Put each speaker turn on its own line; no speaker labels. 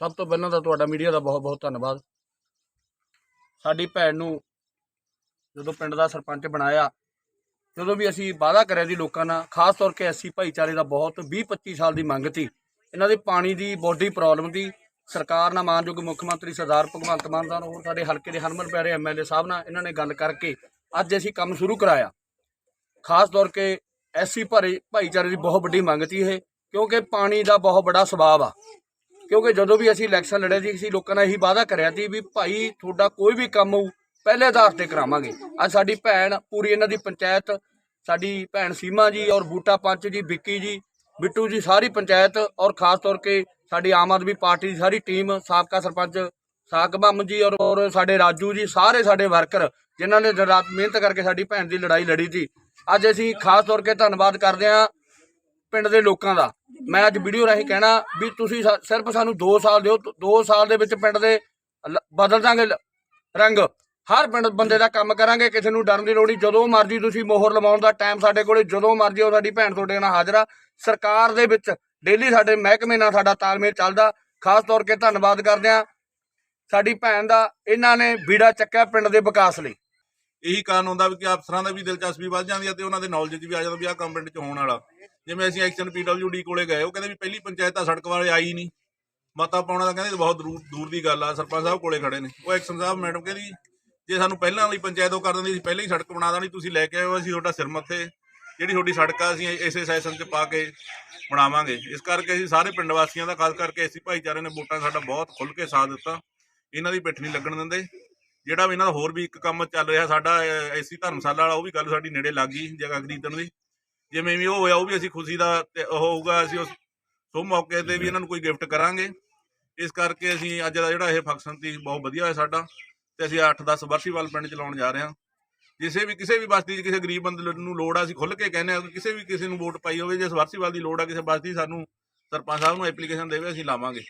ਸਭ ਤੋਂ ਪਹਿਲਾਂ ਤਾਂ ਤੁਹਾਡਾ ਮੀਡੀਆ ਦਾ ਬਹੁਤ ਬਹੁਤ ਧੰਨਵਾਦ। ਸਾਡੀ ਭੈਣ ਨੂੰ ਜਦੋਂ ਪਿੰਡ ਦਾ ਸਰਪੰਚ ਬਣਾਇਆ, ਜਦੋਂ ਵੀ ਅਸੀਂ ਵਾਅਦਾ ਕਰਿਆ ਸੀ ਲੋਕਾਂ ਨਾਲ, ਖਾਸ ਤੌਰ ਕੇ ਐਸੀ ਭਾਈਚਾਰੇ ਦਾ ਬਹੁਤ 20 25 ਸਾਲ ਦੀ ਮੰਗ ਸੀ। ਇਹਨਾਂ ਦੇ ਪਾਣੀ ਦੀ ਬੋਡੀ ਪ੍ਰੋਬਲਮ ਦੀ ਸਰਕਾਰ ਨਾਲ ਮਾਨਯੋਗ ਮੁੱਖ ਮੰਤਰੀ ਸਰਦਾਰ ਭਗਵੰਤ ਮਾਨ ਦਾ ਹੋਰ ਸਾਡੇ ਹਲਕੇ ਦੇ ਹਰਮਨ ਪਿਆਰੇ ਐਮਐਲਏ ਸਾਹਿਬ ਨਾਲ ਇਹਨਾਂ ਨੇ ਗੱਲ ਕਰਕੇ ਅੱਜ ਅਸੀਂ ਕੰਮ ਸ਼ੁਰੂ ਕਰਾਇਆ। ਖਾਸ ਤੌਰ ਕੇ ਐਸੀ ਭਾਰੇ ਭਾਈਚਾਰੇ ਦੀ ਬਹੁਤ ਵੱਡੀ ਮੰਗ ਸੀ ਇਹ, ਕਿਉਂਕਿ ਪਾਣੀ ਦਾ ਬਹੁਤ ਵੱਡਾ ਸਵਾਬ ਆ। ਕਿਉਂਕਿ ਜਦੋਂ ਵੀ ਅਸੀਂ ਇਲੈਕਸ਼ਨ ਲੜੇ ਸੀ, ਅਸੀਂ ਲੋਕਾਂ ਨਾਲ ਇਹੀ ਵਾਅਦਾ ਕਰਿਆ ਸੀ ਵੀ ਭਾਈ ਤੁਹਾਡਾ ਕੋਈ ਵੀ ਕੰਮ ਹੋਊ, ਪਹਿਲੇ ਆਧਾਰ ਤੇ ਕਰਾਵਾਂਗੇ। ਅੱਜ ਸਾਡੀ ਭੈਣ ਪੂਰੀ ਇਹਨਾਂ ਦੀ ਪੰਚਾਇਤ, ਸਾਡੀ ਭੈਣ ਸੀਮਾ ਜੀ ਔਰ ਬੂਟਾ ਪੰਚ ਜੀ, ਵਿੱਕੀ ਜੀ, ਬਿੱਟੂ ਜੀ, ਸਾਰੀ ਪੰਚਾਇਤ ਔਰ ਖਾਸ ਤੌਰ ਕੇ ਸਾਡੀ ਆਮ ਆਦਮੀ ਪਾਰਟੀ ਦੀ ਸਾਰੀ ਟੀਮ, ਸਾਬਕਾ ਸਰਪੰਚ ਸਾਕਬੰਮ ਜੀ ਔਰ ਔਰ ਸਾਡੇ ਰਾਜੂ ਜੀ, ਸਾਰੇ ਸਾਡੇ ਵਰਕਰ ਜਿਨ੍ਹਾਂ ਨੇ ਰਾਤ ਮਿਹਨਤ ਕਰਕੇ ਸਾਡੀ ਭੈਣ ਦੀ ਲੜਾਈ ਲੜੀ ਸੀ। ਅੱਜ ਅਸੀਂ ਖਾਸ ਤੌਰ ਕੇ ਧੰਨਵਾਦ ਕਰਦੇ ਹਾਂ ਪਿੰਡ ਦੇ ਲੋਕਾਂ ਦਾ। ਮੈਂ ਅੱਜ ਵੀਡੀਓ ਰਾਹੀਂ ਕਹਿਣਾ ਵੀ ਤੁਸੀਂ ਸਿਰਫ ਸਾਨੂੰ 2 ਸਾਲ ਦਿਓ 2 ਸਾਲ ਦੇ ਵਿੱਚ ਪਿੰਡ ਦੇ ਬਦਲ ਦਾਂਗੇ ਰੰਗ। ਹਰ ਪਿੰਡ ਬੰਦੇ ਦਾ ਕੰਮ ਕਰਾਂਗੇ, ਕਿਸੇ ਨੂੰ ਡਰਨ ਦੀ ਲੋੜ ਨਹੀਂ। ਜਦੋਂ ਮਰਜ਼ੀ ਤੁਸੀਂ ਮੋਹਰ ਲਵਾਉਣ ਦਾ ਟਾਈਮ ਸਾਡੇ ਕੋਲੇ, ਜਦੋਂ ਮਰਜ਼ੀ ਉਹ ਸਾਡੀ ਭੈਣ ਤੁਹਾਡੇ ਨਾਲ ਹਾਜ਼ਰ ਆ। ਸਰਕਾਰ ਦੇ ਵਿੱਚ ਡੇਲੀ ਸਾਡੇ ਮਹਿਕਮੇ ਨਾਲ ਸਾਡਾ ਤਾਲਮੇਲ ਚੱਲਦਾ। ਖਾਸ ਤੌਰ ਕੇ ਧੰਨਵਾਦ ਕਰਦੇ ਆ ਸਾਡੀ ਭੈਣ ਦਾ, ਇਹਨਾਂ ਨੇ ਬੀੜਾ ਚੱਕਿਆ ਪਿੰਡ ਦੇ ਵਿਕਾਸ ਲਈ।
ਇਹੀ ਕਾਰਨ ਹੁੰਦਾ ਵੀ ਕਿ ਅਫਸਰਾਂ ਦਾ ਵੀ ਦਿਲਚਸਪੀ ਵੱਧ ਜਾਂਦੀ ਹੈ ਤੇ ਉਹਨਾਂ ਦੇ ਨੌਲੇਜ ਵੀ ਆ ਜਾਂਦਾ ਵੀ ਆਹ ਕੰਮ ਪਿੰਡ 'ਚ ਹੋਣ ਵਾਲਾ। ਜਿਵੇਂ ਅਸੀਂ ਐਕਸ਼ਨ ਪੀਡਬਲਯੂਡੀ ਕੋਲੇ ਗਏ, ਉਹ ਕਹਿੰਦੇ ਵੀ ਪਹਿਲੀ ਪੰਚਾਇਤ ਆ ਸੜਕ ਵਾਲੇ ਆਈ ਨਹੀਂ। ਮਤਾ ਪਾਉਣਾ ਤਾਂ ਕਹਿੰਦੇ ਬਹੁਤ ਦੂਰ ਦੂਰ ਦੀ ਗੱਲ ਆ, ਸਰਪੰਚ ਸਾਹਿਬ ਕੋਲੇ ਖੜੇ ਨੇ। ਉਹ ਐਕਸ਼ਨ ਸਾਹਿਬ ਮੈਡਮ ਕਹਿੰਦੀ, ਜੇ ਸਾਨੂੰ ਪਹਿਲਾਂ ਵਾਲੀ ਪੰਚਾਇਤ ਉਹ ਕਰ ਦਿੰਦੀ ਸੀ, ਪਹਿਲਾਂ ਹੀ ਸੜਕ ਬਣਾ ਦੇਣੀ, ਤੁਸੀਂ ਲੈ ਕੇ ਆਇਓ, ਅਸੀਂ ਤੁਹਾਡਾ ਸਿਰ ਮੱਥੇ, ਜਿਹੜੀ ਤੁਹਾਡੀ ਸੜਕ ਆ, ਅਸੀਂ ਇਸੇ ਸੈਸ਼ਨ 'ਚ ਪਾ ਕੇ ਬਣਾਵਾਂਗੇ। ਇਸ ਕਰਕੇ ਅਸੀਂ ਸਾਰੇ ਪਿੰਡ ਵਾਸੀਆਂ ਦਾ, ਖਾਸ ਕਰਕੇ ਐਸੀ ਭਾਈਚਾਰੇ ਨੇ ਵੋਟਾਂ ਸਾਡਾ ਬਹੁਤ ਖੁੱਲ੍ਹ ਕੇ ਸਾਥ ਦਿੱਤਾ। ਇਹਨਾਂ ਦੀ ਪਿੱਠ ਨਹੀਂ ਲੱਗਣ ਦਿੰਦੇ। ਜਿਹੜਾ ਵੀ ਇਹਨਾਂ ਦਾ ਹੋਰ ਵੀ ਇੱਕ ਕੰਮ ਚੱਲ ਰਿਹਾ, ਸਾਡਾ ਐਸੀ ਧਰਮਸ਼ਾਲਾ ਵਾਲਾ, ਉਹ ਵੀ ਗੱਲ ਸਾਡੀ ਨੇੜੇ ਲੱਗ ਗਈ, ਜਗ੍ਹਾ ਖਰੀਦਣ ਦੀ। ਜਿਵੇਂ ਵੀ ਉਹ ਹੋਇਆ, ਉਹ ਵੀ ਅਸੀਂ ਖੁਸ਼ੀ ਦਾ ਤੇ ਉਹ ਹੋਊਗਾ, ਅਸੀਂ ਉਸ ਸੋ ਮੌਕੇ ਤੇ ਵੀ ਇਹਨਾਂ ਨੂੰ ਕੋਈ ਗਿਫਟ ਕਰਾਂਗੇ। ਇਸ ਕਰਕੇ ਅਸੀਂ ਅੱਜ ਦਾ ਜਿਹੜਾ ਇਹ ਫੰਕਸ਼ਨ ਸੀ, ਬਹੁਤ ਵਧੀਆ ਹੋਇਆ ਸਾਡਾ। ਤੇ ਅਸੀਂ 8-10 ਵਰਸੀਵਾਲ ਪਿੰਡ ਚਲਾਉਣ ਜਾ ਰਹੇ ਹਾਂ। ਜਿਸੇ ਵੀ, ਕਿਸੇ ਵੀ ਬਸਤੀ 'ਚ ਕਿਸੇ ਗਰੀਬ ਬੰਦੇ ਨੂੰ ਲੋੜ ਆ, ਅਸੀਂ ਖੁੱਲ੍ਹ ਕੇ ਕਹਿੰਦੇ ਆ ਕਿ ਕਿਸੇ ਵੀ ਕਿਸੇ ਨੂੰ ਵੋਟ ਪਾਈ ਹੋਵੇ, ਜੇ ਵਰਸੀਵਾਲ ਦੀ ਲੋੜ ਆ, ਕਿਸੇ ਬਸਤੀ ਸਾਨੂੰ ਸਰਪੰਚ ਸਾਹਿਬ ਨੂੰ ਐਪਲੀਕੇਸ਼ਨ ਦੇਵੇ, ਅਸੀਂ ਲਾਵਾਂਗੇ।